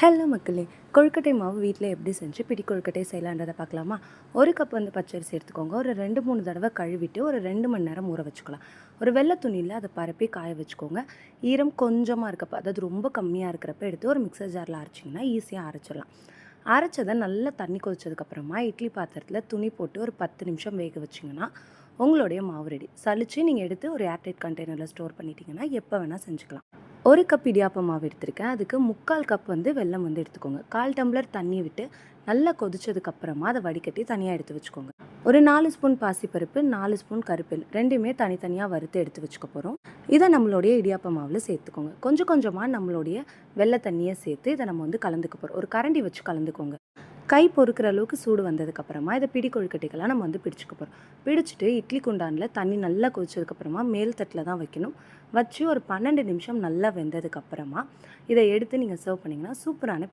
Hello மக்களே கொழுக்கட்டை மாவு வீட்டில் எப்படி செஞ்சு பிடி கொழுக்கட்டை செய்யலான்றதை பார்க்கலாமா? ஒரு கப் வந்து பச்சரிசி எடுத்துக்கோங்க. ஒரு ரெண்டு மூணு தடவை கழுவிட்டு ஒரு ரெண்டு மணி நேரம் ஊற வச்சுக்கலாம். ஒரு வெள்ளை துணியில் அதை பரப்பி காய வச்சுக்கோங்க. ஈரம் கொஞ்சமாக இருக்கப்ப அதாவது ரொம்ப கம்மியாக இருக்கிறப்ப எடுத்து ஒரு மிக்சர் ஜாரில் அரைச்சிங்கன்னா ஈஸியாக அரைச்சிடலாம். அரைச்சதை நல்லா தண்ணி கொதிச்சதுக்கப்புறமா இட்லி பாத்திரத்தில் துணி போட்டு ஒரு பத்து நிமிஷம் வேக வச்சிங்கன்னா உங்களுடைய மாவு ரெடி சளிச்சு நீங்கள் எடுத்து ஒரு ஏர்டைட் கண்டெய்னரில் ஸ்டோர் பண்ணிட்டீங்கன்னா எப்போ வேணால் செஞ்சுக்கலாம். ஒரு கப் இடியாப்பம் மாவு எடுத்திருக்கேன். அதுக்கு முக்கால் கப் வந்து வெல்லம் வந்து எடுத்துக்கோங்க. கால் டம்ளர் தண்ணி விட்டு நல்லா கொதிச்சதுக்கு அப்புறமா அதை வடிகட்டி தனியாக எடுத்து வச்சுக்கோங்க. ஒரு நாலு ஸ்பூன் பாசிப்பருப்பு நாலு ஸ்பூன் கருப்பில். ரெண்டுமே தனித்தனியாக வறுத்து எடுத்து வச்சுக்க போகிறோம் இதை நம்மளுடைய இடியாப்ப மாவில் சேர்த்துக்கோங்க. கொஞ்சம் கொஞ்சமாக நம்மளுடைய வெள்ளை தண்ணியை சேர்த்து இதை நம்ம வந்து கலந்துக்க போகிறோம் ஒரு கரண்டி வச்சு கலந்துக்கோங்க. கை பொறுக்கிற அளவுக்கு சூடு வந்ததுக்கப்புறமா இதை பிடி கொழுக்கட்டைகளாக நம்ம வந்து பிடிச்சிக்க போகிறோம் பிடிச்சிட்டு இட்லி குண்டானில் தண்ணி நல்லா கொதிச்சதுக்கப்புறமா மேல் தட்டில் தான் வைக்கணும். வச்சு ஒரு பன்னெண்டு நிமிஷம் நல்லா வெந்ததுக்கப்புறமா இதை எடுத்து நீங்கள் சர்வ் பண்ணிங்கன்னா சூப்பரான